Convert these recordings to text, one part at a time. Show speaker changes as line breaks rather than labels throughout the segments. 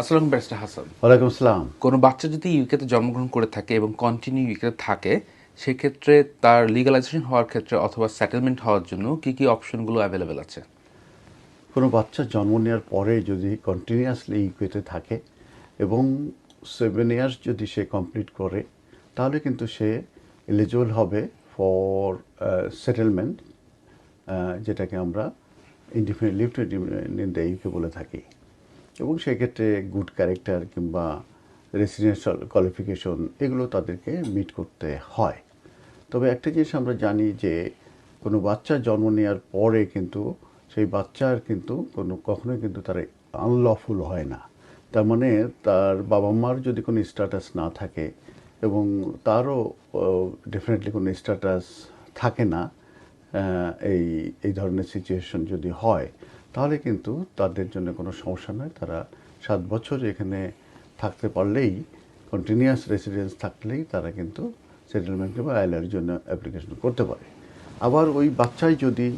আসসালাম ব্যারিস্টার হাসান।
ওয়ালাইকুম আসসালাম।
কোনো বাচ্চা যদি ইউকেতে জন্মগ্রহণ করে থাকে এবং কন্টিনিউ ইউকেতে থাকে সেক্ষেত্রে তার লিগালাইজেশন হওয়ার ক্ষেত্রে অথবা সেটেলমেন্ট হওয়ার জন্য কি কি অপশনগুলো অ্যাভেলেবেল আছে?
কোনো বাচ্চা জন্ম নেওয়ার পরে যদি কন্টিনিউয়াসলি ইকুয়েতে থাকে এবং সেভেন ইয়ার্স যদি সে কমপ্লিট করে তাহলে কিন্তু সে এলিজিবল হবে ফর সেটেলমেন্ট যেটাকে আমরা independent leave to in the UK বলে থাকি। এবং সেক্ষেত্রে গুড ক্যারেক্টার কিংবা রেসিডেন্সিয়াল কোয়ালিফিকেশন এগুলো তাদেরকে মিট করতে হয়। তবে একটা জিনিস আমরা জানি যে, কোনো বাচ্চা জন্ম নেওয়ার পরে কিন্তু সেই বাচ্চার কিন্তু কোনো, কখনোই কিন্তু তার আনলফুল হয় না। তার মানে তার বাবা মার যদি কোনো স্ট্যাটাস না থাকে এবং তারও ডেফিনেটলি কোনো স্ট্যাটাস থাকে না এই এই ধরনের সিচুয়েশন যদি হয় তাহলে কিন্তু তাদের জন্য কোনো সমস্যা নয়। তারা সাত বছর এখানে থাকতে পারলেই কন্টিনিউয়াস রেসিডেন্স থাকলেই তারা কিন্তু সেটেলমেন্ট বা আইলার জন্য অ্যাপ্লিকেশন করতে পারে। আবার ওই বাচ্চাই যদি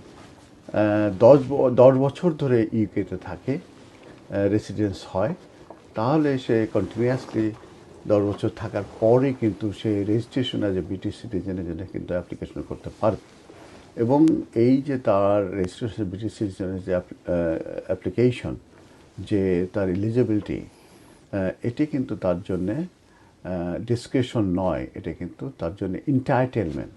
দশ দশ বছর ধরে ইউকেতে থাকে রেসিডেন্স হয়, তাহলে সে কন্টিনিউয়াসলি দশ বছর থাকার পরে কিন্তু সে রেজিস্ট্রেশন অ্যাজ এ ব্রিটিশ সিটিজেনের জন্য কিন্তু অ্যাপ্লিকেশন করতে পারবে। এবং এই যে তার রেজিস্ট্রেশন সিটিজেনের যে অ্যাপ্লিকেশন যে তার এলিজিবিলিটি এটি কিন্তু তার জন্যে ডিসক্রিপশন নয়, এটা কিন্তু তার জন্য ইন্টাইটেলমেন্ট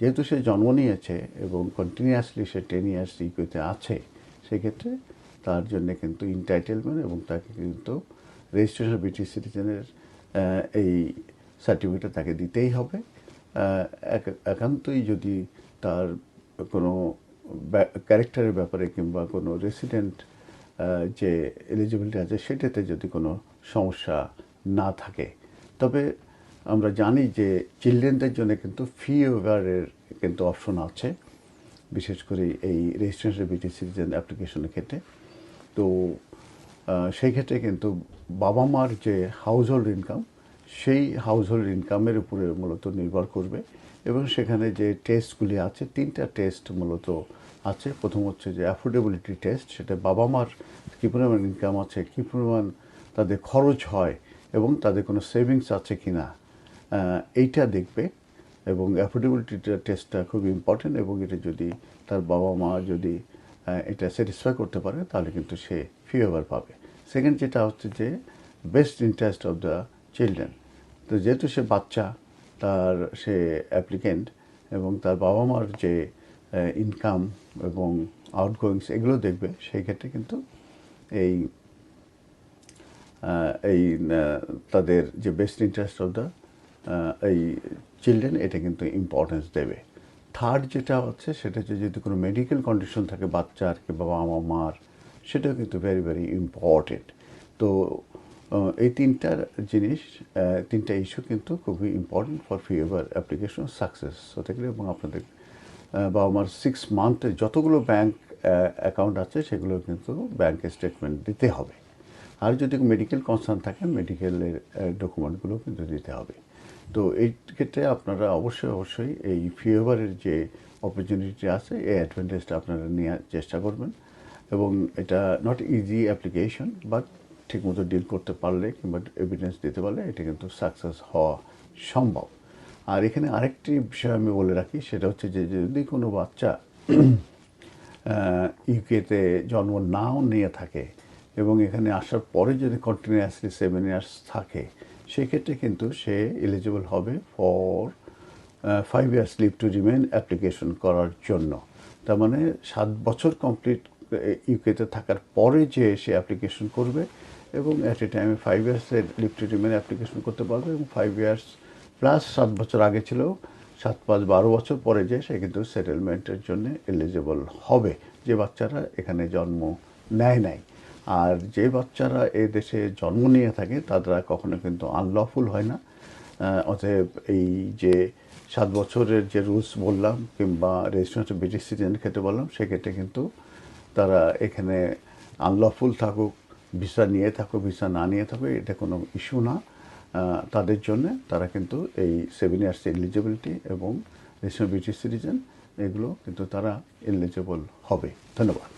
যেহেতু সে জন্ম নিয়েছে এবং কন্টিনিউয়াসলি সে টেন ইয়ার্স ইকুইতে আছে, সেক্ষেত্রে তার জন্য কিন্তু ইন্টাইটেলমেন্ট এবং তাকে কিন্তু রেজিস্ট্রেশন ব্রিটিশ সিটিজেনের এই সার্টিফিকেট তাকে দিতেই হবে। এক- একান্তই যদি তার কোনো ক্যারেক্টারের ব্যাপারে কিংবা কোনো রেসিডেন্ট যে এলিজিবিলিটি আছে, সেটাতে যদি কোনো সমস্যা না থাকে। তবে আমরা জানি যে চিলড্রেনদের জন্য কিন্তু ফি ওভারের কিন্তু অপশন আছে, বিশেষ করে এই রেজিস্ট্রেশন ব্রিটিশ সিটিজেন অ্যাপ্লিকেশনের ক্ষেত্রে। তো সেই ক্ষেত্রে কিন্তু বাবা মার যে হাউস হোল্ড ইনকাম সেই হাউস হোল্ড ইনকামের উপরে মূলত নির্ভর করবে এবং সেখানে যে টেস্টগুলি আছে, তিনটা টেস্ট মূলত আছে। প্রথম হচ্ছে যে অ্যাফোর্ডেবিলিটি টেস্ট সেটা বাবা মার কী পরিমাণ ইনকাম আছে, কী পরিমাণ তাদের খরচ হয় এবং তাদের কোনো সেভিংস আছে কি না এইটা দেখবে এবং অ্যাফোর্ডেবিলিটি টেস্টটা খুব ইম্পর্টেন্ট এবং এটা যদি তার বাবা মা যদি এটা স্যাটিসফাই করতে পারে, তাহলে কিন্তু সে ফিওভার পাবে। সেকেন্ড যেটা হচ্ছে যে best interest of the children তো যেহেতু সে বাচ্চা, তার সে অ্যাপ্লিকেন্ট এবং তার বাবা মার যে ইনকাম এবং আউটগোয়িংস এগুলো দেখবে, সেই ক্ষেত্রে কিন্তু এই এই তাদের যে বেস্ট ইন্টারেস্ট অফ দ্য এই চিলড্রেন এটা কিন্তু ইম্পর্টেন্স দেবে। থার্ড যেটা হচ্ছে, সেটা হচ্ছে যদি কোনো মেডিকেল কন্ডিশন থাকে, বাচ্চার কি বাবা মার সেটাও কিন্তু ভেরি ভেরি ইম্পর্টেন্ট তো এই তিনটার জিনিস তিনটা ইস্যু কিন্তু খুবই important for fever application success হতে গেলে এবং আপনাদের বা আমার সিক্স মান্থের যতগুলো ব্যাংক অ্যাকাউন্ট আছে, সেগুলো কিন্তু ব্যাংকে স্টেটমেন্ট দিতে হবে। আর যদি মেডিকেল কনসার্ন থাকে মেডিকেলের ডকুমেন্টগুলো কিন্তু দিতে হবে। তো এই ক্ষেত্রে আপনারা অবশ্যই অবশ্যই এই ফিওভারের যে অপরচুনিটি আছে, এই অ্যাডভান্টেজটা আপনারা নেওয়ার চেষ্টা করবেন। এবং এটা নট ইজি অ্যাপ্লিকেশন বাট ঠিকমতো ডিল করতে পারলে কিংবা এভিডেন্স দিতে পারলে এটা কিন্তু সাকসেস হওয়া সম্ভব। আর এখানে আরেকটি বিষয় আমি বলে রাখি, সেটা হচ্ছে যে যদি কোনো বাচ্চা ইউকেতে জন্ম নাও নিয়ে থাকে এবং এখানে আসার পরে যদি কন্টিনিউয়াসলি সেভেন ইয়ার্স থাকে, সেক্ষেত্রে কিন্তু সে এলিজিবল হবে for five years leave to remain application করার জন্য। তার মানে সাত বছর কমপ্লিট ইউকেতে থাকার পরে যে সে অ্যাপ্লিকেশন করবে এবং অ্যাট এ টাইমে ফাইভ ইয়ার্সের রিমেন অ্যাপ্লিকেশন করতে পারবে এবং ফাইভ ইয়ার্স প্লাস সাত বছর আগে ছিল, সাত পাঁচ বারো বছর পরে যে সে কিন্তু সেটেলমেন্টের জন্য এলিজিবল হবে। যে বাচ্চারা এখানে জন্ম নেয় নাই। আর যে বাচ্চারা এ দেশে জন্ম নিয়ে থাকে, তারা কখনো কিন্তু আনলফুল হয় না। অতএব এই যে সাত বছরের যে রুলস বললাম, কিংবা রেজিস্ট্রেশন ব্রিটিশ সিটিজেনের ক্ষেত্রে বললাম, সেক্ষেত্রে কিন্তু তারা এখানে আনলফুল থাকুক ভিসা নিয়ে থাকো, ভিসা না নিয়ে থাকো, এটা কোনো ইস্যু না। তাদের জন্য তারা কিন্তু এই সেভেন ইয়ার্স এলিজিবিলিটি এবং রেশন ব্রিটিশ সিটিজেন, এগুলো কিন্তু তারা এলিজিবল হবে। ধন্যবাদ।